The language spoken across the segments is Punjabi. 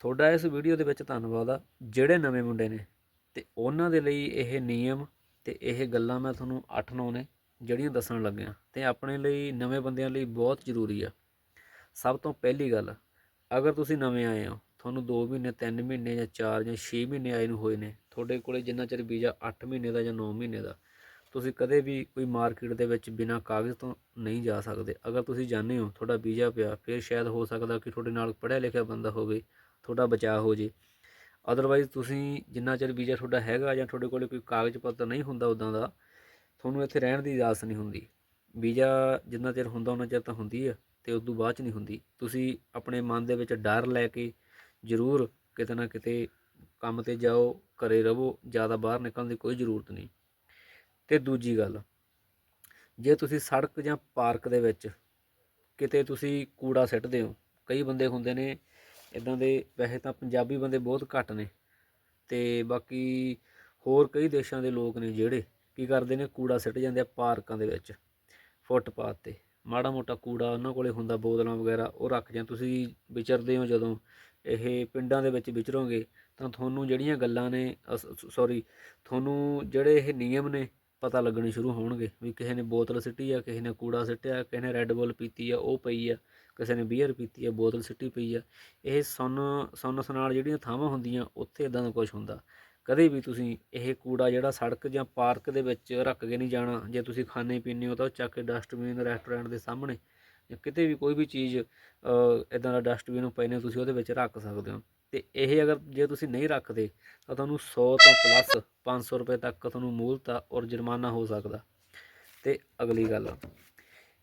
ਤੁਹਾਡਾ ਇਸ ਵੀਡੀਓ ਦੇ ਵਿੱਚ ਧੰਨਵਾਦ ਆ, ਜਿਹੜੇ ਨਵੇਂ ਮੁੰਡੇ ਨੇ ਤੇ ਉਹਨਾਂ ਦੇ ਲਈ ਇਹ ਨਿਯਮ ਤੇ ਇਹ ਗੱਲਾਂ ਮੈਂ ਤੁਹਾਨੂੰ 8-9 ਨੇ ਜਿਹੜੀਆਂ ਦੱਸਣ ਲੱਗਿਆ ਤੇ ਆਪਣੇ ਲਈ ਨਵੇਂ ਬੰਦਿਆਂ ਲਈ ਬਹੁਤ ਜ਼ਰੂਰੀ ਆ। ਸਭ ਤੋਂ ਪਹਿਲੀ ਗੱਲ, ਅਗਰ ਤੁਸੀਂ ਨਵੇਂ ਆਏ ਹੋ, ਤੁਹਾਨੂੰ 2 ਮਹੀਨੇ 3 ਮਹੀਨੇ ਜਾਂ 4 ਜਾਂ 6 ਮਹੀਨੇ ਆਏ ਨੂੰ ਹੋਏ ਨੇ, ਤੁਹਾਡੇ ਕੋਲੇ ਜਿੰਨਾ ਚਿਰ ਵੀਜ਼ਾ 8 ਮਹੀਨੇ ਦਾ ਜਾਂ 9 ਮਹੀਨੇ ਦਾ, ਤੁਸੀਂ ਕਦੇ ਵੀ ਕੋਈ ਮਾਰਕੀਟ ਦੇ ਵਿੱਚ ਬਿਨਾਂ ਕਾਗਜ਼ ਤੋਂ ਨਹੀਂ ਜਾ ਸਕਦੇ। ਅਗਰ ਤੁਸੀਂ ਜਾਣਦੇ ਹੋ, ਤੁਹਾਡਾ ਵੀਜ਼ਾ ਪਿਆ, ਫਿਰ ਸ਼ਾਇਦ ਹੋ ਸਕਦਾ ਕਿ ਤੁਹਾਡੇ ਨਾਲ ਪੜ੍ਹਿਆ ਲਿਖਿਆ ਬੰਦਾ ਹੋਵੇ ਤੁਹਾਡਾ ਬਚਾਅ ਹੋ ਜੇ। ਅਦਰਵਾਈਜ਼ ਤੁਸੀਂ ਜਿੰਨਾ ਚਿਰ ਵੀਜ਼ਾ ਤੁਹਾਡਾ ਹੈਗਾ ਜਾਂ ਤੁਹਾਡੇ ਕੋਲੇ ਕੋਈ ਕਾਗਜ਼ ਪੱਤਰ ਨਹੀਂ ਹੁੰਦਾ ਉਦਾਂ ਦਾ, ਤੁਹਾਨੂੰ ਇੱਥੇ ਰਹਿਣ ਦੀ ਇਜਾਜ਼ਤ ਨਹੀਂ ਹੁੰਦੀ। ਵੀਜ਼ਾ ਜਿੰਨਾ ਚਿਰ ਹੁੰਦਾ ਉਹਨਾਂ ਚਿਰ ਤਾਂ ਹੁੰਦੀ ਆ ਤੇ ਉਸ ਤੋਂ ਬਾਅਦ ਚ ਨਹੀਂ ਹੁੰਦੀ। ਤੁਸੀਂ ਆਪਣੇ ਮਨ ਦੇ ਵਿੱਚ ਡਰ ਲੈ ਕੇ ਜ਼ਰੂਰ ਕਿਤੇ ਨਾ ਕਿਤੇ ਕੰਮ ਤੇ ਜਾਓ, ਘਰੇ ਰਹੋ, ਜ਼ਿਆਦਾ ਬਾਹਰ ਨਿਕਲਣ ਦੀ ਕੋਈ ਜ਼ਰੂਰਤ ਨਹੀਂ। ਤੇ ਦੂਜੀ ਗੱਲ, ਜੇ ਤੁਸੀਂ ਸੜਕ ਜਾਂ ਪਾਰਕ ਦੇ ਵਿੱਚ ਕਿਤੇ ਤੁਸੀਂ ਕੂੜਾ ਸਿੱਟਦੇ ਹੋ, ਕਈ ਬੰਦੇ ਹੁੰਦੇ ਨੇ ਇਦਾਂ ਦੇ ਵੈਸੇ ਤਾਂ ਪੰਜਾਬੀ ਬੰਦੇ ਬਹੁਤ ਘੱਟ ਨੇ ਤੇ ਬਾਕੀ ਹੋਰ ਕਈ ਦੇਸ਼ਾਂ ਦੇ ਲੋਕ ਨੇ ਜਿਹੜੇ ਕੀ ਕਰਦੇ ਨੇ ਕੂੜਾ ਸਿੱਟ ਜਾਂਦੇ ਆ ਪਾਰਕਾਂ ਦੇ ਵਿੱਚ, ਫੁੱਟਪਾਥ ਤੇ। ਮਾੜਾ ਮੋਟਾ ਕੂੜਾ ਉਹਨਾਂ ਕੋਲੇ ਹੁੰਦਾ, ਬੋਤਲਾਂ ਵਗੈਰਾ ਉਹ ਰੱਖ ਜਾਂ ਤੁਸੀਂ ਵਿਚਰਦੇ ਹੋ ਜਦੋਂ ਇਹ ਪਿੰਡਾਂ ਦੇ ਵਿੱਚ ਵਿਚਰੋਗੇ ਤਾਂ ਤੁਹਾਨੂੰ ਜਿਹੜੀਆਂ ਗੱਲਾਂ ਨੇ ਸੌਰੀ ਤੁਹਾਨੂੰ ਜਿਹੜੇ ਇਹ ਨਿਯਮ ਨੇ ਪਤਾ ਲੱਗਣੇ ਸ਼ੁਰੂ ਹੋਣਗੇ ਵੀ ਕਿਸੇ ਨੇ ਬੋਤਲ ਸਿੱਟੀ ਆ, ਕਿਸੇ ਨੇ ਕੂੜਾ ਸਿੱਟਿਆ, ਕਿਸੇ ਨੇ ਰੈੱਡ ਬੁੱਲ ਪੀਤੀ ਆ, ਉਹ ਪਈ ਆ। ਕਿਸੇ ਨੇ ਬੀਅਰ ਪੀਤੀ ਆ ਬੋਤਲ ਸਿੱਟੀ ਪਈ ਆ ਇਹ ਸੁੰਨ ਸੁੰਨ ਸਨਾਲ ਜਿਹੜੀਆਂ ਥਾਵਾਂ ਹੁੰਦੀਆਂ, ਉੱਥੇ ਇਦਾਂ ਦਾ ਕੁਝ ਹੁੰਦਾ। ਕਦੇ ਵੀ ਤੁਸੀਂ ਇਹ ਕੂੜਾ ਜਿਹੜਾ ਸੜਕ ਜਾਂ ਪਾਰਕ ਦੇ ਵਿੱਚ ਰੱਖ ਕੇ ਨਹੀਂ ਜਾਣਾ, ਜੇ ਤੁਸੀਂ ਖਾਣੇ ਪੀਣੇ ਹੋ ਤਾਂ ਉਹ ਚੱਕ ਕੇ ਡਸਟਬਿਨ ਰੈਸਟੋਰੈਂਟ ਦੇ ਸਾਹਮਣੇ ਜਾਂ ਕਿਤੇ ਵੀ ਕੋਈ ਵੀ ਚੀਜ਼ ਇਦਾਂ ਦਾ ਡਸਟਬਿਨ ਪਏ ਨੇ, ਤੁਸੀਂ ਉਹਦੇ ਵਿੱਚ ਰੱਖ ਸਕਦੇ ਹੋ। ਤੇ ਇਹ ਅਗਰ ਜੇ ਤੁਸੀਂ ਨਹੀਂ ਰੱਖਦੇ, ਤਾਂ ਤੁਹਾਨੂੰ 100 ਤੋਂ ਪਲੱਸ 500 ਰੁਪਏ ਤੱਕ ਤੁਹਾਨੂੰ ਮੂਲਤਾ ਔਰ ਜੁਰਮਾਨਾ ਹੋ ਸਕਦਾ। ਤੇ ਅਗਲੀ ਗੱਲ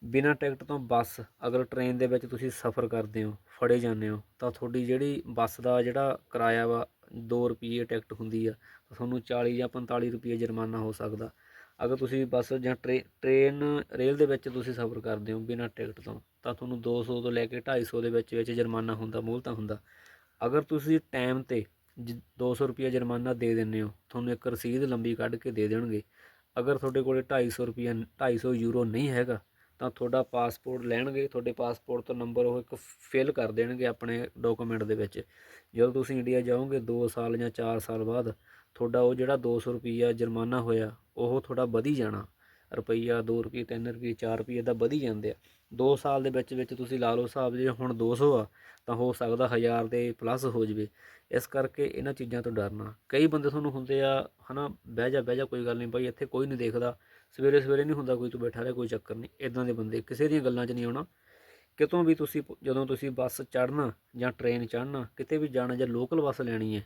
ਬਿਨਾਂ ਟਿਕਟ ਤੋਂ ਬੱਸ ਅਗਰ ਟ੍ਰੇਨ ਦੇ ਵਿੱਚ ਤੁਸੀਂ ਸਫ਼ਰ ਕਰਦੇ ਹੋ, ਫੜੇ ਜਾਂਦੇ ਹੋ, ਤਾਂ ਤੁਹਾਡੀ ਜਿਹੜੀ ਬੱਸ ਦਾ ਜਿਹੜਾ ਕਿਰਾਇਆ ਵਾ, ਦੋ ਰੁਪਈਏ ਟਿਕਟ ਹੁੰਦੀ ਆ ਤੁਹਾਨੂੰ 40 ਜਾਂ ਪੰਤਾਲੀ ਰੁਪਈਏ ਜੁਰਮਾਨਾ ਹੋ ਸਕਦਾ। ਅਗਰ ਤੁਸੀਂ ਬੱਸ ਜਾਂ ਟ੍ਰੇ, ਟ੍ਰੇਨ, ਰੇਲ ਦੇ ਵਿੱਚ ਤੁਸੀਂ ਸਫ਼ਰ ਕਰਦੇ ਹੋ ਬਿਨਾਂ ਟਿਕਟ ਤੋਂ, ਤਾਂ ਤੁਹਾਨੂੰ ਦੋ ਸੌ ਤੋਂ ਲੈ ਕੇ ਢਾਈ ਸੌ ਦੇ ਵਿੱਚ ਵਿੱਚ ਜੁਰਮਾਨਾ ਹੁੰਦਾ ਮੂਲਤਾ ਹੁੰਦਾ। ਅਗਰ ਤੁਸੀਂ ਟਾਈਮ ਤੇ 200 ਰੁਪਏ ਜੁਰਮਾਨਾ ਦੇ ਦਿੰਦੇ ਹੋ, ਤੁਹਾਨੂੰ ਇੱਕ ਰਸੀਦ ਲੰਬੀ ਕੱਢ ਕੇ ਦੇ ਦੇਣਗੇ। ਅਗਰ ਤੁਹਾਡੇ ਕੋਲੇ 250 ਰੁਪਏ 250 ਯੂਰੋ ਨਹੀਂ ਹੈਗਾ ਤਾਂ ਤੁਹਾਡਾ ਪਾਸਪੋਰਟ ਲੈਣਗੇ, ਤੁਹਾਡੇ ਪਾਸਪੋਰਟ ਤੋਂ ਨੰਬਰ ਉਹ ਇੱਕ ਫਿਲ ਕਰ ਦੇਣਗੇ ਆਪਣੇ ਡਾਕੂਮੈਂਟ ਦੇ ਵਿੱਚ। ਜਦੋਂ ਤੁਸੀਂ ਇੰਡੀਆ ਜਾਓਗੇ 2 ਸਾਲ ਜਾਂ 4 ਸਾਲ ਬਾਅਦ, ਤੁਹਾਡਾ ਉਹ ਜਿਹੜਾ 200 ਰੁਪਈਆ ਜੁਰਮਾਨਾ ਹੋਇਆ, ਉਹ ਤੁਹਾਡਾ ਵਧੀ ਜਾਣਾ। ਰੁਪਈਆ 2 ਰੁਪਏ 3 ਰੁਪਏ 4 ਰੁਪਏ ਦਾ ਵਧੀ ਜਾਂਦੇ ਆ। 2 ਸਾਲ ਦੇ ਵਿੱਚ ਵਿੱਚ ਤੁਸੀਂ ਲਾ ਲਓ ਹਿਸਾਬ ਜੇ ਹੁਣ 200 ਆ, ਤਾਂ ਹੋ ਸਕਦਾ 1000 ਦੇ ਪਲੱਸ ਹੋ ਜਵੇ। ਇਸ ਕਰਕੇ ਇਹਨਾਂ ਚੀਜ਼ਾਂ ਤੋਂ ਡਰਨਾ। ਕਈ ਬੰਦੇ ਤੁਹਾਨੂੰ ਹੁੰਦੇ ਆ, ਹਨਾ, ਬਹਿ ਜਾ ਬਹਿ ਜਾ, ਕੋਈ ਗੱਲ ਨਹੀਂ ਭਾਈ ਇੱਥੇ ਕੋਈ ਨਹੀਂ ਦੇਖਦਾ। ਸਵੇਰੇ ਸਵੇਰੇ ਨਹੀਂ ਹੁੰਦਾ ਕੋਈ ਤੂੰ ਬੈਠਾ ਰਹਿ, ਕੋਈ ਚੱਕਰ ਨਹੀਂ। ਇਦਾਂ ਦੇ ਬੰਦੇ, ਕਿਸੇ ਦੀਆਂ ਗੱਲਾਂ 'ਚ ਨਹੀਂ ਆਉਣਾ। ਕਿਤੋਂ ਵੀ ਤੁਸੀਂ ਜਦੋਂ ਤੁਸੀਂ ਬੱਸ ਚੜ੍ਹਨਾ ਜਾਂ ਟ੍ਰੇਨ ਚੜ੍ਹਨਾ, ਕਿਤੇ ਵੀ ਜਾਣਾ ਜਾਂ ਲੋਕਲ ਬੱਸ ਲੈਣੀ ਹੈ,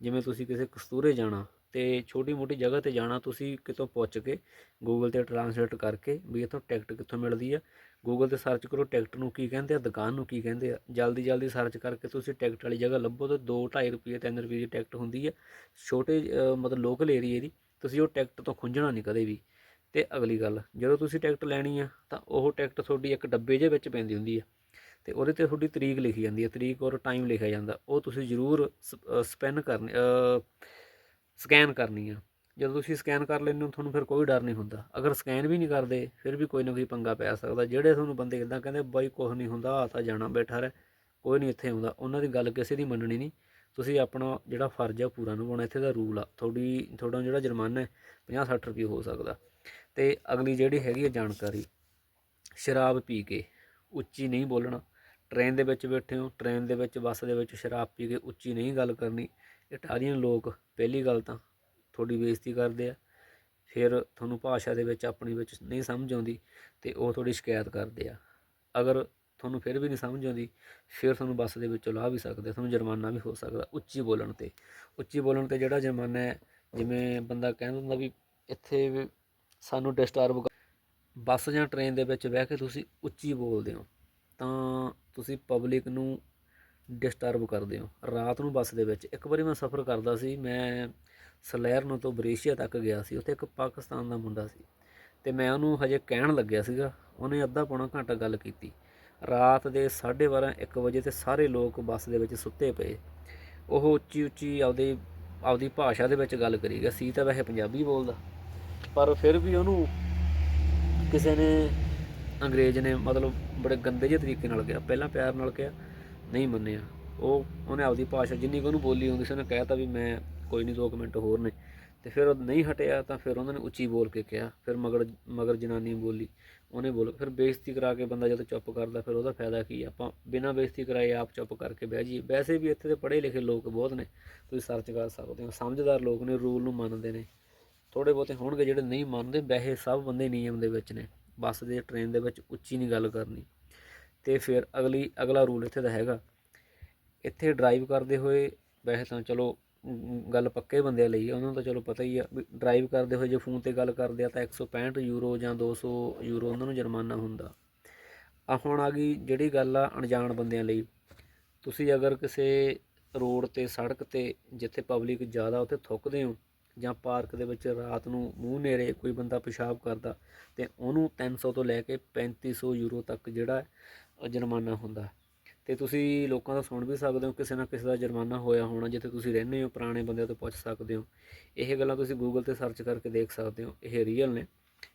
ਜਿਵੇਂ ਤੁਸੀਂ ਕਿਸੇ ਕਸਤੂਰੇ ਜਾਣਾ ਤੇ ਛੋਟੀ ਮੋਟੀ ਜਗ੍ਹਾ ਤੇ ਜਾਣਾ, ਤੁਸੀਂ ਕਿਤੋਂ ਪੁੱਛ ਕੇ ਗੂਗਲ ਤੇ ਟਰਾਂਸਲੇਟ ਕਰਕੇ ਵੀ ਇੱਥੋਂ ਟਿਕਟ ਕਿੱਥੋਂ ਮਿਲਦੀ ਆ। ਗੂਗਲ ਤੇ ਸਰਚ ਕਰੋ ਟਿਕਟ ਨੂੰ ਕੀ ਕਹਿੰਦੇ ਆ, ਦੁਕਾਨ ਨੂੰ ਕੀ ਕਹਿੰਦੇ ਆ। ਜਲਦੀ ਜਲਦੀ ਸਰਚ ਕਰਕੇ ਤੁਸੀਂ ਟਿਕਟ ਵਾਲੀ ਜਗ੍ਹਾ ਲੱਭੋ ਤਾਂ 2 2.5 ਰੁਪਏ 3 ਰੁਪਏ ਦੀ ਟਿਕਟ ਹੁੰਦੀ ਆ। ਛੋਟੇ ਮਤਲਬ ਲੋਕਲ ਏਰੀਏ ਦੀ, ਤੁਸੀਂ ਉਹ ਟਿਕਟ ਤੋਂ ਖੁੰਝਣਾ ਨਹੀਂ ਕਦੇ ਵੀ। ਤੇ ਅਗਲੀ ਗੱਲ, ਜਦੋਂ ਤੁਸੀਂ ਟਿਕਟ ਲੈਣੀ ਆ, ਤਾਂ ਉਹ ਟਿਕਟ ਤੁਹਾਡੀ ਇੱਕ ਡੱਬੇ ਜਿਹੇ ਵਿੱਚ ਪੈਂਦੀ ਹੁੰਦੀ ਆ। ਤੇ ਉਹਦੇ ਤੇ ਤੁਹਾਡੀ ਤਰੀਕ ਲਿਖੀ ਜਾਂਦੀ ਹੈ ਤਰੀਕ ਔਰ ਟਾਈਮ ਲਿਖਿਆ ਜਾਂਦਾ। ਉਹ ਤੁਸੀਂ ਜ਼ਰੂਰ ਸਪੈਨ ਕਰਨੀ ਸਕੈਨ ਕਰਨੀ ਆ। ਜਦੋਂ ਤੁਸੀਂ ਸਕੈਨ ਕਰ ਲੈਂਦੇ ਹੋ, ਤੁਹਾਨੂੰ ਫਿਰ ਕੋਈ ਡਰ ਨਹੀਂ ਹੁੰਦਾ। ਅਗਰ ਸਕੈਨ ਵੀ ਨਹੀਂ ਕਰਦੇ, ਫਿਰ ਵੀ ਕੋਈ ਨਾ ਕੋਈ ਪੰਗਾ ਪੈ ਸਕਦਾ। ਜਿਹੜੇ ਤੁਹਾਨੂੰ ਬੰਦੇ ਇਦਾਂ ਕਹਿੰਦੇ, ਬਾਈ ਕੁਝ ਨਹੀਂ ਹੁੰਦਾ, ਆ ਤਾਂ ਜਾਣਾ, ਬੈਠਾ ਰਹਿ। ਕੋਈ ਨਹੀਂ ਇੱਥੇ ਆਉਂਦਾ। ਉਹਨਾਂ ਦੀ ਗੱਲ ਕਿਸੇ ਦੀ ਮੰਨਣੀ ਨਹੀਂ। ਤੁਸੀਂ ਆਪਣਾ ਜਿਹੜਾ ਫਰਜ਼ ਆ ਪੂਰਾ ਨਿਭਾਉਣਾ। ਇੱਥੇ ਦਾ ਰੂਲ ਆ, ਤੁਹਾਡੀ, ਤੁਹਾਡਾ ਜਿਹੜਾ ਜੁਰਮਾਨਾ ਹੈ 50 60 ਰੁਪਏ ਹੋ ਸਕਦਾ। ਤੇ ਅਗਲੀ ਜਿਹੜੀ ਹੈਗੀ ਹੈ ਜਾਣਕਾਰੀ, ਸ਼ਰਾਬ ਪੀ ਕੇ ਉੱਚੀ ਨਹੀਂ ਬੋਲਣਾ। ਟ੍ਰੇਨ ਦੇ ਵਿੱਚ ਬੈਠੇ ਹੋ, ਟ੍ਰੇਨ ਦੇ ਵਿੱਚ, ਬੱਸ ਦੇ ਵਿੱਚ ਸ਼ਰਾਬ ਪੀ ਕੇ ਉੱਚੀ ਨਹੀਂ ਗੱਲ ਕਰਨੀ। ਇਟਾਲੀਅਨ ਲੋਕ ਪਹਿਲੀ ਗੱਲ ਤਾਂ ਤੁਹਾਡੀ ਬੇਇੱਜ਼ਤੀ ਕਰਦੇ ਆ। ਫਿਰ ਤੁਹਾਨੂੰ ਭਾਸ਼ਾ ਦੇ ਵਿੱਚ, ਆਪਣੀ ਵਿੱਚ ਨਹੀਂ ਸਮਝ ਆਉਂਦੀ ਤੇ ਉਹ ਤੁਹਾਡੀ ਸ਼ਿਕਾਇਤ ਕਰਦੇ ਆ। ਅਗਰ ਤੁਹਾਨੂੰ ਫਿਰ ਵੀ ਨਹੀਂ ਸਮਝ ਆਉਂਦੀ, ਫਿਰ ਤੁਹਾਨੂੰ ਬੱਸ ਦੇ ਵਿੱਚੋਂ ਲਾਹ ਵੀ ਸਕਦੇ ਤੁਹਾਨੂੰ ਜੁਰਮਾਨਾ ਵੀ ਹੋ ਸਕਦਾ ਉੱਚੀ ਬੋਲਣ ਤੇ। ਉੱਚੀ ਬੋਲਣ ਤੇ ਜਿਹੜਾ ਜੁਰਮਾਨਾ ਹੈ, ਜਿਵੇਂ ਬੰਦਾ ਕਹਿੰਦਾ ਹੁੰਦਾ ਵੀ ਇੱਥੇ ਵੀ ਸਾਨੂੰ ਡਿਸਟਰਬ ਬੱਸ ਜਾਂ ਟ੍ਰੇਨ ਦੇ ਵਿੱਚ ਬਹਿ ਕੇ ਤੁਸੀਂ ਉੱਚੀ ਬੋਲਦੇ ਹੋ, ਤਾਂ ਤੁਸੀਂ ਪਬਲਿਕ ਨੂੰ ਡਿਸਟਰਬ ਕਰਦੇ ਹੋ। ਰਾਤ ਨੂੰ ਬੱਸ ਦੇ ਵਿੱਚ ਇੱਕ ਵਾਰੀ ਮੈਂ ਸਫ਼ਰ ਕਰਦਾ ਸੀ, ਮੈਂ ਸਲੈਰਨੋ ਤੋਂ ਬਰੇਸ਼ੀਆ ਤੱਕ ਗਿਆ ਸੀ, ਉੱਥੇ ਇੱਕ ਪਾਕਿਸਤਾਨ ਦਾ ਮੁੰਡਾ ਸੀ ਤੇ ਮੈਂ ਉਹਨੂੰ ਹਜੇ ਕਹਿਣ ਲੱਗਿਆ ਸੀਗਾ, ਉਹਨੇ ਅੱਧਾ ਪੌਣਾ ਘੰਟਾ ਗੱਲ ਕੀਤੀ। ਰਾਤ ਦੇ 12:30 1 ਵਜੇ ਤੇ ਸਾਰੇ ਲੋਕ ਬੱਸ ਦੇ ਵਿੱਚ ਸੁੱਤੇ ਪਏ। ਉਹ ਉੱਚੀ ਉੱਚੀ ਆਪਦੇ, ਆਪਦੀ ਭਾਸ਼ਾ ਦੇ ਵਿੱਚ ਗੱਲ ਕਰੀ ਗਿਆ, ਸੀ ਤਾਂ ਵੈਸੇ ਪੰਜਾਬੀ ਬੋਲਦਾ। ਪਰ ਫਿਰ ਵੀ ਉਹਨੂੰ ਕਿਸੇ ਨੇ ਅੰਗਰੇਜ਼ ਨੇ ਮਤਲਬ ਬੜੇ ਗੰਦੇ ਜਿਹੇ ਤਰੀਕੇ ਨਾਲ ਕਿਹਾ, ਪਹਿਲਾਂ ਪਿਆਰ ਨਾਲ ਕਿਹਾ, ਨਹੀਂ ਮੰਨਿਆ। ਉਹ, ਉਹਨੇ ਆਪਦੀ ਭਾਸ਼ਾ ਜਿੰਨੀ ਕੁ ਉਹਨੂੰ ਬੋਲੀ ਹੁੰਦੀ ਸੀ, ਉਹਨੇ ਕਹਿਤਾ ਵੀ ਮੈਂ ਕੋਈ ਨਹੀਂ ਦੋ ਕੁ ਮਿੰਟ ਹੋਰ ਨੇ। ਤੇ ਫਿਰ ਉਹ ਨਹੀਂ ਹਟਿਆ, ਤਾਂ ਫਿਰ ਉਹਨਾਂ ਨੇ ਉੱਚੀ ਬੋਲ ਕੇ ਕਿਹਾ, ਫਿਰ ਮਗਰ ਮਗਰ ਜਨਾਨੀ ਬੋਲੀ। ਉਹਨੇ ਬੋਲ, ਫਿਰ ਬੇਇੱਜ਼ਤੀ ਕਰਾ ਕੇ ਬੰਦਾ ਜਦੋਂ ਚੁੱਪ ਕਰਦਾ, ਫਿਰ ਉਹਦਾ ਫਾਇਦਾ ਕੀ ਆਪਾਂ ਬਿਨਾਂ ਬੇਇੱਜ਼ਤੀ ਕਰਾਏ ਆਪ ਚੁੱਪ ਕਰਕੇ ਬਹਿ ਜਾਈਏ। ਵੈਸੇ ਵੀ ਇੱਥੇ ਦੇ ਪੜ੍ਹੇ ਲਿਖੇ ਲੋਕ ਬਹੁਤ ਨੇ, ਤੁਸੀਂ ਸਰਚ ਕਰ ਸਕਦੇ ਹੋ। ਸਮਝਦਾਰ ਲੋਕ ਨੇ, ਰੂਲ ਨੂੰ ਮੰਨਦੇ ਨੇ। ਥੋੜੇ ਬਹੁਤੇ ਹੋਣਗੇ ਜਿਹੜੇ ਨਹੀਂ ਮੰਨਦੇ ਵੈਸੇ ਸਭ ਬੰਦੇ ਨਿਯਮ ਦੇ ਵਿੱਚ ਨੇ। ਬੱਸ ਦੇ ਟ੍ਰੇਨ ਦੇ ਵਿੱਚ ਉੱਚੀ ਨਹੀਂ ਗੱਲ ਕਰਨੀ। ਤੇ ਫਿਰ ਅਗਲੀ ਅਗਲਾ ਰੂਲ ਇੱਥੇ ਦਾ ਹੈਗਾ। ਇੱਥੇ ਡਰਾਈਵ ਕਰਦੇ ਹੋਏ ਵੈਸੇ ਤਾਂ ਚਲੋ ਗੱਲ ਪੱਕੇ ਬੰਦਿਆਂ ਲਈ ਆ, ਉਹਨਾਂ ਨੂੰ ਤਾਂ ਚਲੋ ਪਤਾ ਹੀ ਆ ਵੀ ਡਰਾਈਵ ਕਰਦੇ ਹੋਏ ਜੇ ਫੋਨ ਤੇ ਗੱਲ ਕਰਦੇ ਆ ਤਾਂ 165 ਯੂਰੋ ਜਾਂ 200 ਯੂਰੋ ਉਹਨਾਂ ਨੂੰ ਜੁਰਮਾਨਾ ਹੁੰਦਾ। ਆ ਹੁਣ ਆ ਗਈ ਜਿਹੜੀ ਗੱਲ ਆ ਅਣਜਾਣ ਬੰਦਿਆਂ ਲਈ। ਤੁਸੀਂ ਅਗਰ ਕਿਸੇ ਰੋਡ ਤੇ ਸੜਕ ਤੇ ਜਿੱਥੇ ਪਬਲਿਕ ਜ਼ਿਆਦਾ ਉੱਥੇ ਥੁੱਕਦੇ ਹੋ ਜਾਂ ਪਾਰਕ ਦੇ ਵਿੱਚ ਰਾਤ ਨੂੰ ਮੂੰਹ ਨੇੜੇ ਕੋਈ ਬੰਦਾ ਪਿਸ਼ਾਬ ਕਰਦਾ ਤੇ ਉਹਨੂੰ 300 ਤੋਂ ਲੈ ਕੇ 3500 ਯੂਰੋ ਤੱਕ ਜਿਹੜਾ ਜੁਰਮਾਨਾ ਹੁੰਦਾ। ਤੇ ਤੁਸੀਂ ਲੋਕਾਂ ਦਾ ਸੁਣ ਵੀ ਸਕਦੇ ਹੋ, ਕਿਸੇ ਨਾ ਕਿਸੇ ਦਾ ਜੁਰਮਾਨਾ ਹੋਇਆ ਹੋਣਾ, ਜਿੱਥੇ ਤੁਸੀਂ ਰਹਿੰਦੇ ਹੋ, ਪੁਰਾਣੇ ਬੰਦਿਆਂ ਤੋਂ ਪੁੱਛ ਸਕਦੇ ਹੋ। ਇਹ ਗੱਲਾਂ ਤੁਸੀਂ ਗੂਗਲ ਤੇ ਸਰਚ ਕਰਕੇ ਦੇਖ ਸਕਦੇ ਹੋ, ਇਹ ਰੀਅਲ ਨੇ।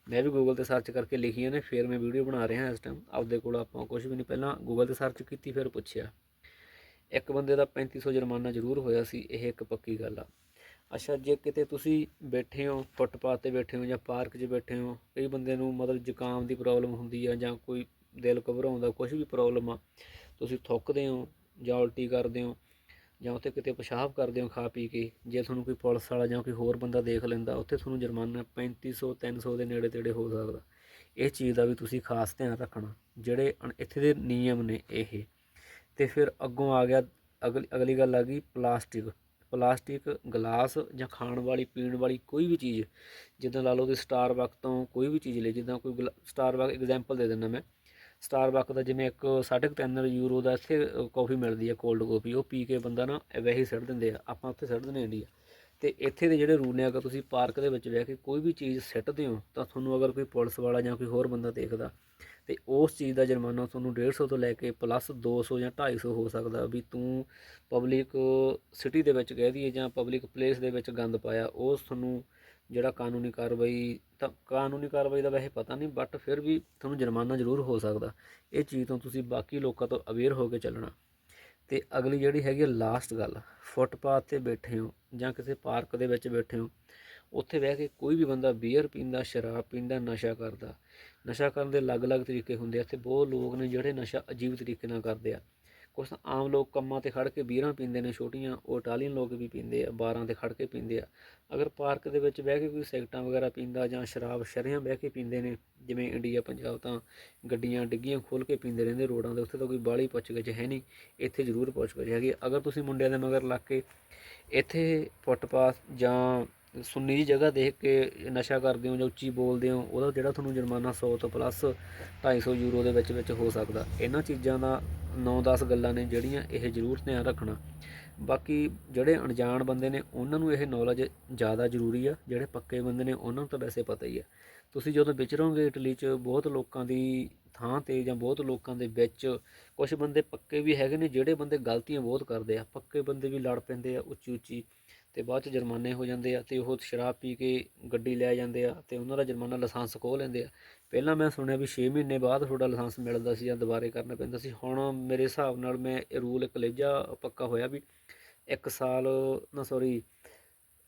ਮੈਂ ਵੀ ਗੂਗਲ ਤੇ ਸਰਚ ਕਰਕੇ ਲਿਖੀਆਂ ਨੇ, ਫਿਰ ਮੈਂ ਵੀਡੀਓ ਬਣਾ ਰਿਹਾ ਇਸ ਟਾਈਮ ਆਪਦੇ ਕੋਲ ਆਪਾਂ ਕੁਝ ਵੀ ਨਹੀਂ, ਪਹਿਲਾਂ ਗੂਗਲ ਤੇ ਸਰਚ ਕੀਤੀ, ਫਿਰ ਪੁੱਛਿਆ। ਇੱਕ ਬੰਦੇ ਦਾ 3500 ਜੁਰਮਾਨਾ ਜ਼ਰੂਰ ਹੋਇਆ ਸੀ, ਇਹ ਇੱਕ ਪੱਕੀ ਗੱਲ ਆ। ਅੱਛਾ, ਜੇ ਕਿਤੇ ਤੁਸੀਂ ਬੈਠੇ ਹੋ, ਫੁੱਟਪਾਥ ਤੇ ਬੈਠੇ ਹੋ ਜਾਂ ਪਾਰਕ 'ਚ ਬੈਠੇ ਹੋ, ਕਈ ਬੰਦੇ ਨੂੰ ਮਤਲਬ ਜ਼ੁਕਾਮ ਦੀ ਪ੍ਰੋਬਲਮ ਹੁੰਦੀ ਆ ਜਾਂ ਕੋਈ ਦਿਲ ਘਬਰਾਉਂਦਾ ਕੁਝ ਵੀ ਪ੍ਰੋਬਲਮ ਆ, ਤੁਸੀਂ ਥੁੱਕਦੇ ਹੋ ਜਾਂ ਉਲਟੀ ਕਰਦੇ ਹੋ ਜਾਂ ਉੱਥੇ ਕਿਤੇ ਪਿਸ਼ਾਬ ਕਰਦੇ ਹੋ ਖਾ ਪੀ ਕੇ, ਜੇ ਤੁਹਾਨੂੰ ਕੋਈ ਪੁਲਿਸ ਵਾਲਾ ਜਾਂ ਕੋਈ ਹੋਰ ਬੰਦਾ ਦੇਖ ਲੈਂਦਾ, ਉੱਥੇ ਤੁਹਾਨੂੰ ਜੁਰਮਾਨਾ 3500 300 ਦੇ ਨੇੜੇ ਤੇੜੇ ਹੋ ਸਕਦਾ। ਇਹ ਚੀਜ਼ ਦਾ ਵੀ ਤੁਸੀਂ ਖਾਸ ਧਿਆਨ ਰੱਖਣਾ, ਜਿਹੜੇ ਅਣ- ਇੱਥੇ ਦੇ ਨਿਯਮ ਨੇ ਇਹ। ਤੇ ਫਿਰ ਅੱਗੋਂ ਆ ਗਿਆ, ਅਗਲੀ ਅਗਲੀ ਗੱਲ ਆ ਗਈ ਪਲਾਸਟਿਕ। ਪਲਾਸਟਿਕ, ਗਲਾਸ ਜਾਂ ਖਾਣ ਵਾਲੀ, ਪੀਣ ਵਾਲੀ ਕੋਈ ਵੀ ਚੀਜ਼, ਜਿੱਦਾਂ ਲਾ ਲਓ ਤੁਸੀਂ ਸਟਾਰਬਕ ਤੋਂ ਕੋਈ ਵੀ ਚੀਜ਼ ਲਈ, ਜਿੱਦਾਂ ਕੋਈ ਸਟਾਰਬਕ ਐਗਜ਼ਾਮਪਲ ਦੇ ਦਿੰਦਾ ਮੈਂ। ਸਟਾਰਬਕ ਦਾ ਜਿਵੇਂ ਇੱਕ 3.5 ਯੂਰੋ ਦਾ ਇੱਥੇ ਕਾਫੀ ਮਿਲਦੀ ਹੈ ਕੋਲਡ ਕਾਫੀ ਉਹ ਪੀ ਕੇ ਬੰਦਾ ਨਾ ਵੈਸੇ ਹੀ ਸਿੱਟ ਦਿੰਦੇ ਆ, ਆਪਾਂ ਉੱਥੇ ਸਿੱਟ ਦਿੰਦੇ ਹਾਂ ਇੰਡੀਆ ਤੇ ਇੱਥੇ ਦੇ ਜਿਹੜੇ ਰੂਲ ਨੇ, ਅਗਰ ਤੁਸੀਂ ਪਾਰਕ ਦੇ ਵਿੱਚ ਬਹਿ ਕੇ ਕੋਈ ਵੀ ਚੀਜ਼ ਸਿੱਟਦੇ ਹੋ, ਤਾਂ ਤੁਹਾਨੂੰ ਅਗਰ ਕੋਈ ਪੁਲਿਸ ਵਾਲਾ ਜਾਂ ਕੋਈ ਹੋਰ ਬੰਦਾ ਦੇਖਦਾ ਤੇ ਉਸ ਚੀਜ਼ ਦਾ ਜੁਰਮਾਨਾ ਤੁਹਾਨੂੰ 150 ਤੋਂ ਲੈ ਕੇ ਪਲੱਸ 200 ਜਾਂ 250 ਹੋ ਸਕਦਾ ਵੀ ਤੂੰ ਪਬਲਿਕ ਸਿਟੀ ਦੇ ਵਿੱਚ ਕਹਿ ਦਈਏ ਜਾਂ ਪਬਲਿਕ ਪਲੇਸ ਦੇ ਵਿੱਚ ਗੰਦ ਪਾਇਆ, ਉਸ ਤੁਹਾਨੂੰ ਜਿਹੜਾ ਕਾਨੂੰਨੀ ਕਾਰਵਾਈ ਤਾਂ ਕਾਨੂੰਨੀ ਕਾਰਵਾਈ ਦਾ ਵੈਸੇ ਪਤਾ ਨਹੀਂ ਬਟ ਫਿਰ ਵੀ ਤੁਹਾਨੂੰ ਜੁਰਮਾਨਾ ਜ਼ਰੂਰ ਹੋ ਸਕਦਾ। ਇਹ ਚੀਜ਼ ਤੋਂ ਤੁਸੀਂ ਬਾਕੀ ਲੋਕਾਂ ਤੋਂ ਅਵੇਅਰ ਹੋ ਕੇ ਚੱਲਣਾ। ਤੇ ਅਗਲੀ ਜਿਹੜੀ ਹੈਗੀ ਲਾਸਟ ਗੱਲ ਫੁੱਟਪਾਥ ਤੇ ਬੈਠੇ ਹੋ ਜਾਂ ਕਿਸੇ ਪਾਰਕ ਦੇ ਵਿੱਚ ਬੈਠੇ ਹੋ, ਉੱਥੇ ਬਹਿ ਕੇ ਕੋਈ ਵੀ ਬੰਦਾ ਬੀਅਰ ਪੀਂਦਾ, ਸ਼ਰਾਬ ਪੀਂਦਾ, ਨਸ਼ਾ ਕਰਦਾ ਨਸ਼ਾ ਕਰਨ ਦੇ ਅਲੱਗ-ਅਲੱਗ ਤਰੀਕੇ ਹੁੰਦੇ ਆ, ਇੱਥੇ ਬਹੁਤ ਲੋਕ ਨੇ ਜਿਹੜੇ ਨਸ਼ਾ ਅਜੀਬ ਤਰੀਕੇ ਨਾਲ ਕਰਦੇ ਆ। ਕੁਛ ਤਾਂ ਆਮ ਲੋਕ ਕੰਮਾਂ ਤੇ ਖੜ ਕੇ ਬੀਅਰਾਂ ਪੀਂਦੇ ਨੇ, ਛੋਟੀਆਂ ਉਹ ਇਟਾਲੀਅਨ ਲੋਕ ਵੀ ਪੀਂਦੇ ਆ, ਬਾਰਾਂ ਤੇ ਖੜ ਕੇ ਪੀਂਦੇ ਆ। ਅਗਰ ਪਾਰਕ ਦੇ ਵਿੱਚ ਬਹਿ ਕੇ ਕੋਈ ਸਿਗਰਟਾਂ ਵਗੈਰਾ ਪੀਂਦਾ ਜਾਂ ਸ਼ਰਾਬ ਸ਼ਰਿਆਂ ਬਹਿ ਕੇ ਪੀਂਦੇ ਨੇ, ਜਿਵੇਂ ਇੰਡੀਆ, ਪੰਜਾਬ ਤਾਂ ਗੱਡੀਆਂ ਡਿੱਗੀਆਂ ਖੋਲ ਕੇ ਪੀਂਦੇ ਰਹਿੰਦੇ ਰੋਡਾਂ ਦੇ, ਉੱਥੇ ਤਾਂ ਕੋਈ ਬਾਹਲੀ ਪੁੱਛਗਿੱਛ ਹੈ ਨਹੀਂ, ਇੱਥੇ ਜ਼ਰੂਰ ਪੁੱਛ ਗਿੱਛ ਹੈਗੀ ਅਗਰ ਤੁਸੀਂ ਮੁੰਡਿਆਂ ਦੇ ਮਗਰ ਲੱਗ ਕੇ ਇੱਥੇ ਫੁੱਟਪਾਥ ਜਾਂ ਸੁੰਨੀ ਜਿਹੀ ਜਗ੍ਹਾ ਦੇਖ ਕੇ ਨਸ਼ਾ ਕਰਦੇ ਹੋ ਜਾਂ ਉੱਚੀ ਬੋਲਦੇ ਹੋ, ਉਹਦਾ ਜਿਹੜਾ ਤੁਹਾਨੂੰ ਜੁਰਮਾਨਾ 100 ਤੋਂ ਪਲੱਸ 250 ਯੂਰੋ ਦੇ ਵਿੱਚ ਵਿੱਚ ਹੋ ਸਕਦਾ। ਇਹਨਾਂ ਚੀਜ਼ਾਂ ਦਾ 9-10 ਗੱਲਾਂ ਨੇ ਜਿਹੜੀਆਂ ਇਹ ਜ਼ਰੂਰ ਧਿਆਨ ਰੱਖਣਾ। ਬਾਕੀ ਜਿਹੜੇ ਅਣਜਾਣ ਬੰਦੇ ਨੇ, ਉਹਨਾਂ ਨੂੰ ਇਹ ਨੌਲੇਜ ਜ਼ਿਆਦਾ ਜ਼ਰੂਰੀ ਆ। ਜਿਹੜੇ ਪੱਕੇ ਬੰਦੇ ਨੇ, ਉਹਨਾਂ ਨੂੰ ਤਾਂ ਵੈਸੇ ਪਤਾ ਹੀ ਆ। ਤੁਸੀਂ ਜਦੋਂ ਵਿਚਰੋਗੇ ਇਟਲੀ 'ਚ, ਬਹੁਤ ਲੋਕਾਂ ਦੀ ਥਾਂ ਤੇ ਜਾਂ ਬਹੁਤ ਲੋਕਾਂ ਦੇ ਵਿੱਚ ਕੁਝ ਬੰਦੇ ਪੱਕੇ ਵੀ ਹੈਗੇ ਨੇ, ਜਿਹੜੇ ਬੰਦੇ ਗਲਤੀਆਂ ਬਹੁਤ ਕਰਦੇ ਆ। ਪੱਕੇ ਬੰਦੇ ਵੀ ਲੜ ਪੈਂਦੇ ਆ ਉੱਚੀ ਉੱਚੀ ਤੇ ਬਾਅਦ ਚ ਜੁਰਮਾਨੇ ਹੋ ਜਾਂਦੇ ਆ ਤੇ ਉਹ ਸ਼ਰਾਬ ਪੀ ਕੇ ਗੱਡੀ ਲੈ ਜਾਂਦੇ ਆ ਤੇ ਉਹਨਾਂ ਦਾ ਜੁਰਮਾਨਾ ਲਾਇਸੈਂਸ ਖੋਹ ਲੈਂਦੇ ਆ। ਪਹਿਲਾਂ ਮੈਂ ਸੁਣਿਆ ਵੀ 6 ਮਹੀਨੇ ਬਾਅਦ ਤੁਹਾਡਾ ਲਾਇਸੈਂਸ ਮਿਲਦਾ ਸੀ ਜਾਂ ਦੁਬਾਰੇ ਕਰਨਾ ਪੈਂਦਾ ਸੀ। ਹੁਣ ਮੇਰੇ ਹਿਸਾਬ ਨਾਲ ਮੈਂ ਇਹ ਰੂਲ ਇੱਕ ਲੇਜਾ ਪੱਕਾ ਹੋਇਆ ਵੀ ਇੱਕ ਸਾਲ, ਨਾ ਸੌਰੀ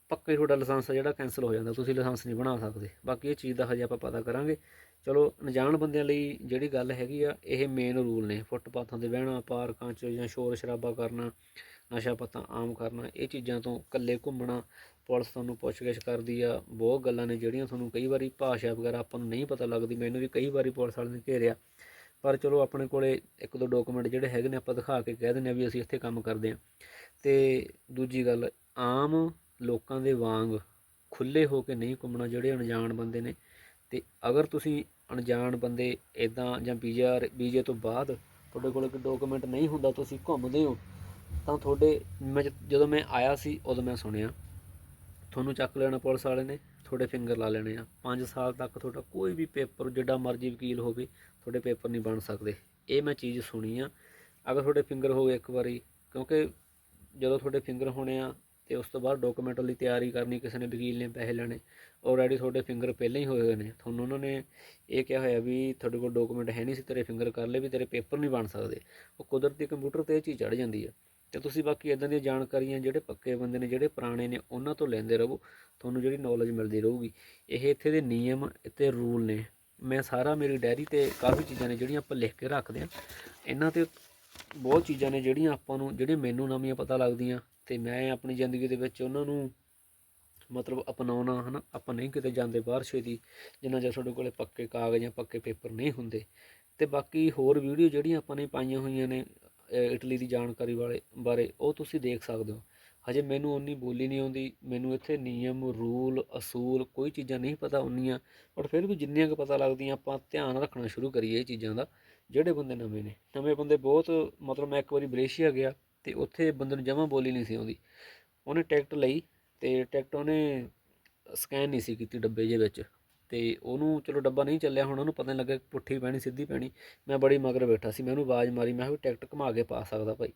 ਪੱਕੇ ਤੁਹਾਡਾ ਲਾਇਸੈਂਸ ਜਿਹੜਾ ਕੈਂਸਲ ਹੋ ਜਾਂਦਾ। ਤੁਸੀਂ ਲਾਇਸੈਂਸ ਨਹੀਂ ਬਣਾ ਸਕਦੇ। ਬਾਕੀ ਇਹ ਚੀਜ਼ ਦਾ ਹਜੇ ਆਪਾਂ ਪਤਾ ਕਰਾਂਗੇ। ਚਲੋ, ਅਣਜਾਣ ਬੰਦਿਆਂ ਲਈ ਜਿਹੜੀ ਗੱਲ ਹੈਗੀ ਆ, ਇਹ ਮੇਨ ਰੂਲ ਨੇ। ਫੁੱਟਪਾਥਾਂ ਤੇ ਬਹਿਣਾ, ਪਾਰਕਾਂ 'ਚ ਜਾਂ ਸ਼ੋਰ ਸ਼ਰਾਬਾ ਕਰਨਾ ਨਸ਼ਾ ਪੱਤਾ ਆਮ ਕਰਨਾ, ਇਹ ਚੀਜ਼ਾਂ ਤੋਂ ਇਕੱਲੇ ਘੁੰਮਣਾ ਪੁਲਿਸ ਤੁਹਾਨੂੰ ਪੁੱਛਗਿੱਛ ਕਰਦੀ ਆ, ਬਹੁਤ ਗੱਲਾਂ ਨੇ ਜਿਹੜੀਆਂ ਤੁਹਾਨੂੰ ਕਈ ਵਾਰੀ ਭਾਸ਼ਾ ਵਗੈਰਾ ਆਪਾਂ ਨੂੰ ਨਹੀਂ ਪਤਾ ਲੱਗਦੀ, ਮੈਨੂੰ ਵੀ ਕਈ ਵਾਰੀ ਪੁਲਿਸ ਵਾਲੇ ਨੇ ਘੇਰਿਆ। ਪਰ ਚਲੋ ਆਪਣੇ ਕੋਲੇ ਇੱਕ ਦੋ ਡਾਕੂਮੈਂਟ ਜਿਹੜੇ ਹੈਗੇ ਨੇ ਆਪਾਂ ਦਿਖਾ ਕੇ ਕਹਿ ਦਿੰਦੇ ਆ ਵੀ ਅਸੀਂ ਇੱਥੇ ਕੰਮ ਕਰਦੇ ਆ। ਤੇ ਦੂਜੀ ਗੱਲ, ਆਮ ਲੋਕਾਂ ਦੇ ਵਾਂਗ ਖੁੱਲੇ ਹੋ ਕੇ ਨਹੀਂ ਘੁੰਮਣਾ ਜਿਹੜੇ ਅਣਜਾਣ ਬੰਦੇ ਨੇ। ਤੇ ਅਗਰ ਤੁਸੀਂ ਅਣਜਾਣ ਬੰਦੇ ਇਦਾਂ ਜਾਂ ਵੀਜ਼ਾ ਵੀਜ਼ੇ ਤੋਂ ਬਾਅਦ ਤੁਹਾਡੇ ਕੋਲ ਇੱਕ ਡਾਕੂਮੈਂਟ ਨਹੀਂ ਹੁੰਦਾ, ਤੁਸੀਂ ਘੁੰਮਦੇ ਹੋ ਤਾਂ ਤੁਹਾਡੇ, ਮੈਂ ਜਦੋਂ ਮੈਂ ਆਇਆ ਸੀ, ਉਦੋਂ ਮੈਂ ਸੁਣਿਆ, ਤੁਹਾਨੂੰ ਚੱਕ ਲੈਣਾ ਪੁਲਿਸ ਵਾਲੇ ਨੇ, ਤੁਹਾਡੇ ਫਿੰਗਰ ਲਾ ਲੈਣੇ ਆ। 5 ਸਾਲ ਤੱਕ ਤੁਹਾਡਾ ਕੋਈ ਵੀ ਪੇਪਰ, ਜਿੱਡਾ ਮਰਜ਼ੀ ਵਕੀਲ ਹੋਵੇ, ਤੁਹਾਡੇ ਪੇਪਰ ਨਹੀਂ ਬਣ ਸਕਦੇ। ਇਹ ਮੈਂ ਚੀਜ਼ ਸੁਣੀ ਆ। ਅਗਰ ਤੁਹਾਡੇ ਫਿੰਗਰ ਹੋ ਗਏ ਇੱਕ ਵਾਰੀ, ਕਿਉਂਕਿ ਜਦੋਂ ਤੁਹਾਡੇ ਫਿੰਗਰ ਹੋਣੇ ਆ, ਤੇ ਉਸ ਤੋਂ ਬਾਅਦ ਡਾਕੂਮੈਂਟ ਲਈ ਤਿਆਰੀ ਕਰਨੀ, ਕਿਸੇ ਨੇ ਵਕੀਲ ਨੇ ਪੈਸੇ ਲੈਣੇ ਆਲਰੇਡੀ ਤੁਹਾਡੇ ਫਿੰਗਰ ਪਹਿਲਾਂ ਹੀ ਹੋਏ ਹੋਏ ਨੇ। ਤੁਹਾਨੂੰ ਉਹਨਾਂ ਨੇ ਇਹ ਕਿਹਾ ਹੋਇਆ ਵੀ ਤੁਹਾਡੇ ਕੋਲ ਡਾਕੂਮੈਂਟ ਹੈ ਨਹੀਂ ਸੀ, ਤੇਰੇ ਫਿੰਗਰ ਕਰ ਲਏ ਵੀ ਤੇਰੇ ਪੇਪਰ ਨਹੀਂ ਬਣ ਸਕਦੇ। ਉਹ ਕੁਦਰਤੀ ਕੰਪਿਊਟਰ ਤੇ ਇਹ ਚੀਜ਼ ਚੜ ਜਾਂਦੀ ਆ। ਤੇ ਤੁਸੀਂ ਬਾਕੀ ਇਦਾਂ ਦੀਆਂ ਜਾਣਕਾਰੀਆਂ ਜਿਹੜੇ ਪੱਕੇ ਬੰਦੇ ਨੇ, ਜਿਹੜੇ ਪੁਰਾਣੇ ਨੇ, ਉਹਨਾਂ ਤੋਂ ਲੈਂਦੇ ਰਹੋ, ਤੁਹਾਨੂੰ ਜਿਹੜੀ ਨੌਲੇਜ ਮਿਲਦੀ ਰਹੂਗੀ। ਇਹ ਇੱਥੇ ਦੇ ਨਿਯਮ ਤੇ ਰੂਲ ਨੇ। ਮੈਂ ਸਾਰਾ ਮੇਰੀ ਡਾਇਰੀ ਤੇ ਕਾਫੀ ਚੀਜ਼ਾਂ ਨੇ ਜਿਹੜੀਆਂ ਆਪਾਂ ਲਿਖ ਕੇ ਰੱਖਦੇ ਆ ਇਹਨਾਂ ਤੇ ਬਹੁਤ ਚੀਜ਼ਾਂ ਨੇ ਜਿਹੜੀਆਂ ਆਪਾਂ ਨੂੰ ਜਿਹੜੀਆਂ ਮੈਨੂੰ ਨਵੀਆਂ ਪਤਾ ਲੱਗਦੀਆਂ ਤੇ ਮੈਂ ਆਪਣੀ ਜ਼ਿੰਦਗੀ ਦੇ ਵਿੱਚ ਉਹਨਾਂ ਨੂੰ ਮਤਲਬ ਅਪਣਾਉਣਾ, ਹਨਾ? ਆਪਾਂ ਨਹੀਂ ਕਿਤੇ ਜਾਂਦੇ ਬਾਹਰ ਛੇਤੀ, ਜਿੰਨਾ ਚਿਰ ਤੁਹਾਡੇ ਕੋਲੇ ਪੱਕੇ ਕਾਗਜ਼ ਜਾਂ ਪੱਕੇ ਪੇਪਰ ਨਹੀਂ ਹੁੰਦੇ। ਤੇ ਬਾਕੀ ਹੋਰ ਵੀਡੀਓ ਜਿਹੜੀਆਂ ਆਪਾਂ ਨੇ ਪਾਈਆਂ ਹੋਈਆਂ ਨੇ ਇਟਲੀ ਦੀ ਜਾਣਕਾਰੀ ਵਾਲੇ ਬਾਰੇ, ਉਹ ਤੁਸੀਂ ਦੇਖ ਸਕਦੇ ਹੋ। ਹਜੇ ਮੈਨੂੰ ਉਨੀ ਬੋਲੀ ਨਹੀਂ ਆਉਂਦੀ, ਮੈਨੂੰ ਇੱਥੇ ਨਿਯਮ, ਰੂਲ, ਅਸੂਲ ਕੋਈ ਚੀਜ਼ਾਂ ਨਹੀਂ ਪਤਾ ਉਨੀਆਂ ਪਰ ਫਿਰ ਵੀ ਜਿੰਨੀਆਂ ਕੁ ਪਤਾ ਲੱਗਦੀਆਂ, ਆਪਾਂ ਧਿਆਨ ਰੱਖਣਾ ਸ਼ੁਰੂ ਕਰੀਏ ਇਹ ਚੀਜ਼ਾਂ ਦਾ, ਜਿਹੜੇ ਬੰਦੇ ਨਵੇਂ ਨੇ। ਨਵੇਂ ਬੰਦੇ ਬਹੁਤ, ਮਤਲਬ ਮੈਂ ਇੱਕ ਵਾਰੀ ਬਰੇਸ਼ੀਆ ਗਿਆ ਤੇ ਉੱਥੇ ਬੰਦੇ ਨੂੰ ਜਮਾਂ ਬੋਲੀ ਨਹੀਂ ਸੀ ਆਉਂਦੀ। ਉਹਨੇ ਟਿਕਟ ਲਈ ਤੇ ਟਿਕਟ ਉਹਨੇ ਸਕੈਨ ਨਹੀਂ ਸੀ ਕੀਤੀ ਡੱਬੇ ਜੇ ਵਿੱਚ। ਤੇ ਉਹਨੂੰ ਚਲੋ ਡੱਬਾ ਨਹੀਂ ਚੱਲਿਆ, ਹੁਣ ਉਹਨੂੰ ਪਤਾ ਨਹੀਂ ਲੱਗਾ ਪੁੱਠੀ ਪੈਣੀ, ਸਿੱਧੀ ਪੈਣੀ। ਮੈਂ ਬੜੀ ਮਗਰ ਬੈਠਾ ਸੀ, ਮੈਂ ਉਹਨੂੰ ਆਵਾਜ਼ ਮਾਰੀ, ਮੈਂ ਕਿਹਾ ਵੀ ਟਿਕਟ ਘੁਮਾ ਕੇ ਪਾ ਸਕਦਾ ਭਾਈ।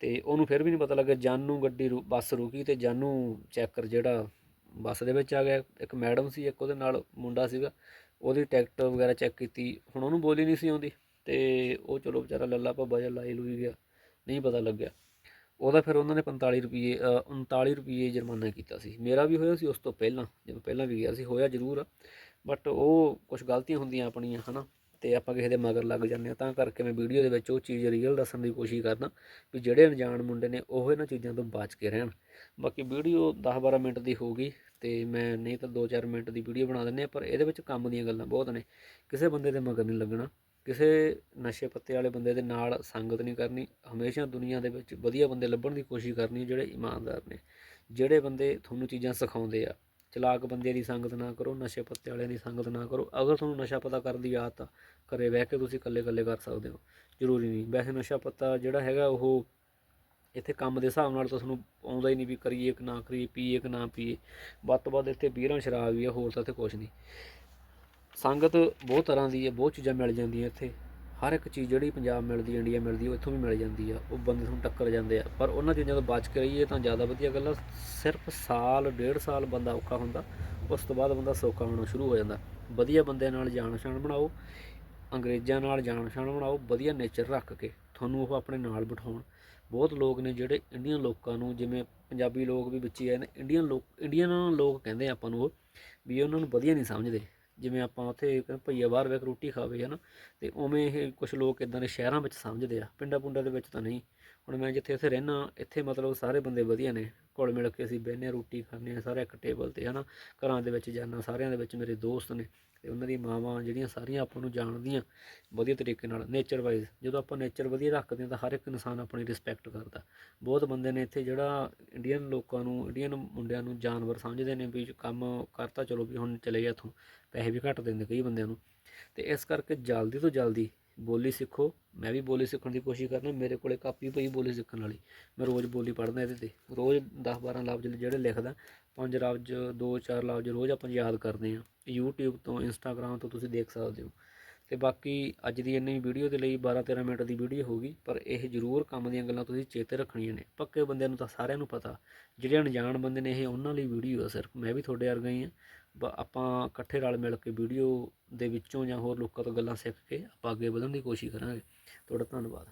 ਤੇ ਉਹਨੂੰ ਫਿਰ ਵੀ ਨਹੀਂ ਪਤਾ ਲੱਗਾ, ਜਾਨੂ ਗੱਡੀ ਰੂ- ਬੱਸ ਰੁਕੀ ਤੇ ਜਾਨੂ ਚੈੱਕਰ ਜਿਹੜਾ ਬੱਸ ਦੇ ਵਿੱਚ ਆ ਗਿਆ। ਇੱਕ ਮੈਡਮ ਸੀ, ਇੱਕ ਉਹਦੇ ਨਾਲ ਮੁੰਡਾ ਸੀਗਾ, ਉਹਦੀ ਟਿਕਟ ਵਗੈਰਾ ਚੈੱਕ ਕੀਤੀ। ਹੁਣ ਉਹਨੂੰ ਬੋਲੀ ਨਹੀਂ ਸੀ ਆਉਂਦੀ ਤੇ ਉਹ ਚਲੋ ਵਿਚਾਰਾ ਲੱਲਾ ਭੱਬਾ ਜਿਹਾ ਲਾਈ ਲੂਈ ਗਿਆ, ਨਹੀਂ ਪਤਾ ਲੱਗਿਆ। ਉਹਦਾ ਫਿਰ ਉਹਨਾਂ ਨੇ 45 ਰੁਪਏ ਅ, 39 ਰੁਪਏ ਜੁਰਮਾਨਾ ਕੀਤਾ ਸੀ। ਮੇਰਾ ਵੀ ਹੋਇਆ ਸੀ ਉਸ ਤੋਂ ਪਹਿਲਾਂ ਜਦੋਂ ਪਹਿਲਾਂ ਵੀ ਗਿਆ ਸੀ ਹੋਇਆ ਜ਼ਰੂਰ। ਆ ਬਟ ਉਹ ਕੁਝ ਗਲਤੀਆਂ ਹੁੰਦੀਆਂ ਆਪਣੀਆਂ ਹਨਾ? ਤੇ ਆਪਾਂ ਕਿਸੇ ਦੇ ਮਗਰ ਲੱਗ ਜਾਂਦੇ ਆ ਤਾਂ ਕਰਕੇ ਮੈਂ ਵੀਡੀਓ ਦੇ ਵਿੱਚ ਉਹ ਚੀਜ਼ ਰੀਅਲ ਦੱਸਣ ਦੀ ਕੋਸ਼ਿਸ਼ ਕਰਦਾ ਵੀ ਜਿਹੜੇ ਅਣਜਾਣ ਮੁੰਡੇ ਨੇ ਉਹ ਇਹਨਾਂ ਚੀਜ਼ਾਂ ਤੋਂ ਬਚ ਕੇ ਰਹਿਣ। ਬਾਕੀ ਵੀਡੀਓ 10-12 ਮਿੰਟ ਦੀ ਹੋਊਗੀ ਤੇ ਮੈਂ ਨਹੀਂ ਤਾਂ 2-4 ਮਿੰਟ ਦੀ ਵੀਡੀਓ ਬਣਾ ਦਿੰਦੇ ਆ ਪਰ ਇਹਦੇ ਵਿੱਚ ਕੰਮ ਦੀਆਂ ਗੱਲਾਂ ਬਹੁਤ ਨੇ। ਕਿਸੇ ਬੰਦੇ ਦੇ ਮਗਰ ਨਹੀਂ ਲੱਗਣਾ। ਕਿਸੇ ਨਸ਼ੇ ਪੱਤੇ ਵਾਲੇ ਬੰਦੇ ਦੇ ਨਾਲ ਸੰਗਤ ਨਹੀਂ ਕਰਨੀ, ਹਮੇਸ਼ਾ ਦੁਨੀਆ ਦੇ ਵਿੱਚ ਵਧੀਆ ਬੰਦੇ ਲੱਭਣ ਦੀ ਕੋਸ਼ਿਸ਼ ਕਰਨੀ ਜਿਹੜੇ ਇਮਾਨਦਾਰ ਨੇ। ਜਿਹੜੇ ਬੰਦੇ ਤੁਹਾਨੂੰ ਚੀਜ਼ਾਂ ਸਿਖਾਉਂਦੇ ਆ, ਚਲਾਕ ਬੰਦੇ ਦੀ ਸੰਗਤ ਨਾ ਕਰੋ, ਨਸ਼ੇ ਪੱਤੇ ਵਾਲਿਆਂ ਦੀ ਸੰਗਤ ਨਾ ਕਰੋ, ਅਗਰ ਤੁਹਾਨੂੰ ਨਸ਼ਾ ਪਤਾ ਕਰਨ ਦੀ ਆਦਤ ਆ, ਘਰੇ ਬਹਿ ਕੇ ਤੁਸੀਂ ਇਕੱਲੇ ਇਕੱਲੇ ਕਰ ਸਕਦੇ ਹੋ, ਜ਼ਰੂਰੀ ਨਹੀਂ। ਵੈਸੇ ਨਸ਼ਾ ਪੱਤਾ ਜਿਹੜਾ ਹੈਗਾ ਉਹ ਇੱਥੇ ਕੰਮ ਦੇ ਹਿਸਾਬ ਨਾਲ ਤੁਹਾਨੂੰ ਆਉਂਦਾ ਹੀ ਨਹੀਂ ਵੀ ਕਰੀਏ ਕਿ ਨਾ ਕਰੀਏ, ਪੀਏ ਕਿ ਨਾ ਪੀਏ, ਵੱਧ ਤੋਂ ਵੱਧ ਇੱਥੇ ਬੀਅਰਾਂ ਸ਼ਰਾਬ ਵੀ ਆ, ਹੋਰ ਤਾਂ ਇੱਥੇ ਕੁਝ ਨਹੀਂ। ਸੰਗਤ ਬਹੁਤ ਤਰ੍ਹਾਂ ਦੀ ਹੈ, ਬਹੁਤ ਚੀਜ਼ਾਂ ਮਿਲ ਜਾਂਦੀਆਂ ਇੱਥੇ। ਹਰ ਇੱਕ ਚੀਜ਼ ਜਿਹੜੀ ਪੰਜਾਬ ਮਿਲਦੀ, ਇੰਡੀਆ ਮਿਲਦੀ, ਉਹ ਇੱਥੋਂ ਵੀ ਮਿਲ ਜਾਂਦੀ ਆ। ਉਹ ਬੰਦੇ ਤੁਹਾਨੂੰ ਟੱਕਰ ਜਾਂਦੇ ਆ। ਪਰ ਉਹਨਾਂ ਚੀਜ਼ਾਂ ਤੋਂ ਬਚ ਕੇ ਰਹੀਏ ਤਾਂ ਜ਼ਿਆਦਾ ਵਧੀਆ ਗੱਲ ਆ। ਸਿਰਫ ਸਾਲ, ਡੇਢ ਸਾਲ ਬੰਦਾ ਔਖਾ ਹੁੰਦਾ, ਉਸ ਤੋਂ ਬਾਅਦ ਬੰਦਾ ਸੌਖਾ ਹੋਣਾ ਸ਼ੁਰੂ ਹੋ ਜਾਂਦਾ। ਵਧੀਆ ਬੰਦਿਆਂ ਨਾਲ ਜਾਣ ਪਛਾਣ ਬਣਾਓ, ਅੰਗਰੇਜ਼ਾਂ ਨਾਲ ਜਾਣ ਪਛਾਣ ਬਣਾਓ, ਵਧੀਆ ਨੇਚਰ ਰੱਖ ਕੇ ਤੁਹਾਨੂੰ ਉਹ ਆਪਣੇ ਨਾਲ ਬਿਠਾਉਣ। ਬਹੁਤ ਲੋਕ ਨੇ ਜਿਹੜੇ ਇੰਡੀਅਨ ਲੋਕਾਂ ਨੂੰ, ਜਿਵੇਂ ਪੰਜਾਬੀ ਲੋਕ ਵੀ ਵਿੱਚ ਹੀ ਆਏ ਨੇ, ਇੰਡੀਅਨ ਲੋਕ ਇੰਡੀਅਨ ਲੋਕ ਕਹਿੰਦੇ ਆ ਆਪਾਂ ਨੂੰ ਉਹ, ਵੀ ਉਹਨਾਂ ਨੂੰ ਵਧੀਆ ਨਹੀਂ ਸਮਝਦੇ। ਜਿਵੇਂ ਆਪਾਂ ਉੱਥੇ ਕਹਿੰਦੇ ਭਈਆ ਬਾਹਰ ਵੇਖ ਰੋਟੀ ਖਾਵੇ ਹੈ ਨਾ ਤੇ ਉਵੇਂ ਇਹ ਕੁਝ ਲੋਕ ਇਦਾਂ ਦੇ ਸ਼ਹਿਰਾਂ ਵਿੱਚ ਸਮਝਦੇ ਆ ਪਿੰਡਾਂ ਪੁੰਡਾਂ ਦੇ ਵਿੱਚ ਤਾਂ ਨਹੀਂ। ਹੁਣ ਮੈਂ ਜਿੱਥੇ ਉੱਥੇ ਰਹਿਣਾ ਇੱਥੇ ਮਤਲਬ ਸਾਰੇ ਬੰਦੇ ਵਧੀਆ ਨੇ। ਕੋਲ ਮਿਲ ਕੇ ਅਸੀਂ ਬਹਿੰਦੇ ਹਾਂ ਰੋਟੀ ਖਾਂਦੇ ਹਾਂ, ਸਾਰੇ ਇੱਕ ਟੇਬਲ ਤੇ, ਹਨਾ। ਘਰਾਂ ਦੇ ਵਿੱਚ ਜਾਣਾ ਸਾਰਿਆਂ ਦੇ ਵਿੱਚ ਮੇਰੇ ਦੋਸਤ ਨੇ ਤੇ ਉਹਨਾਂ ਦੀ ਮਾਵਾਂ ਜਿਹੜੀਆਂ ਸਾਰੀਆਂ ਆਪਾਂ ਨੂੰ ਜਾਣਦੀਆਂ ਵਧੀਆ ਤਰੀਕੇ ਨਾਲ ਨੇਚਰ ਵਾਈਜ਼ ਜਦੋਂ ਆਪਾਂ ਨੇਚਰ ਵਧੀਆ ਰੱਖਦੇ ਹਾਂ ਤਾਂ ਹਰ ਇੱਕ ਇਨਸਾਨ ਆਪਣੀ ਰਿਸਪੈਕਟ ਕਰਦਾ। ਬਹੁਤ ਬੰਦੇ ਨੇ ਇੱਥੇ ਜਿਹੜਾ ਇੰਡੀਅਨ ਲੋਕਾਂ ਨੂੰ ਇੰਡੀਅਨ ਮੁੰਡਿਆਂ ਨੂੰ ਜਾਨਵਰ ਸਮਝਦੇ ਨੇ ਵੀ ਕੰਮ ਕਰਤਾ ਚਲੋ ਵੀ ਹੁਣ ਚਲੇ ਗਿਆ ਇੱਥੋਂ, ਪੈਸੇ ਵੀ ਘੱਟ ਦਿੰਦੇ ਕਈ ਬੰਦਿਆਂ ਨੂੰ। ਤੇ ਇਸ ਕਰਕੇ ਜਲਦੀ ਤੋਂ ਜਲਦੀ ਬੋਲੀ ਸਿੱਖੋ। ਮੈਂ ਵੀ ਬੋਲੀ ਸਿੱਖਣ ਦੀ ਕੋਸ਼ਿਸ਼ ਕਰਨਾ ਮੇਰੇ ਕੋਲੇ ਕਾਪੀ ਪਈ ਬੋਲੀ ਸਿੱਖਣ ਵਾਲੀ। ਮੈਂ ਰੋਜ਼ ਬੋਲੀ ਪੜ੍ਹਦਾ ਇਹਦੇ ਤੇ। ਰੋਜ਼ 10 12 ਲਫ਼ਜ਼ ਜਿਹੜੇ ਲਿਖਦਾ, ਪੰਜ ਲਫ਼ਜ਼, ਦੋ ਚਾਰ ਲਫ਼ਜ਼ ਰੋਜ਼ ਆਪਾਂ ਯਾਦ ਕਰਦੇ ਹਾਂ। YouTube ਤੋਂ, Instagram ਤੋਂ ਤੁਸੀਂ ਦੇਖ ਸਕਦੇ ਹੋ। ਤੇ ਬਾਕੀ ਅੱਜ ਦੀ ਇੰਨੀ ਵੀਡੀਓ ਦੇ ਲਈ 12 13 ਮਿੰਟ ਦੀ ਵੀਡੀਓ ਹੋਗੀ ਪਰ ਇਹ ਜ਼ਰੂਰ ਕੰਮ ਦੀਆਂ ਗੱਲਾਂ ਤੁਸੀਂ ਚੇਤੇ ਰੱਖਣੀਆਂ ਨੇ। ਪੱਕੇ ਬੰਦਿਆਂ ਨੂੰ ਤਾਂ ਸਾਰਿਆਂ ਨੂੰ ਪਤਾ। ਜਿਹੜੇ ਅਣਜਾਣ ਬੰਦੇ ਨੇ ਇਹ, ਉਹਨਾਂ ਲਈ ਵੀਡੀਓ ਆ ਸਿਰਫ। ਮੈਂ ਵੀ ਤੁਹਾਡੇ ਵਰਗਾ ਹੀ ਆ ਆਪਾਂ ਇਕੱਠੇ ਰਲ ਮਿਲ ਕੇ ਵੀਡੀਓ ਦੇ ਵਿੱਚੋਂ ਜਾਂ ਹੋਰ ਲੋਕਾਂ ਤੋਂ ਗੱਲਾਂ ਸਿੱਖ ਕੇ ਆਪਾਂ ਅੱਗੇ ਵਧਣ ਦੀ ਕੋਸ਼ਿਸ਼ ਕਰਾਂਗੇ। ਤੁਹਾਡਾ ਧੰਨਵਾਦ।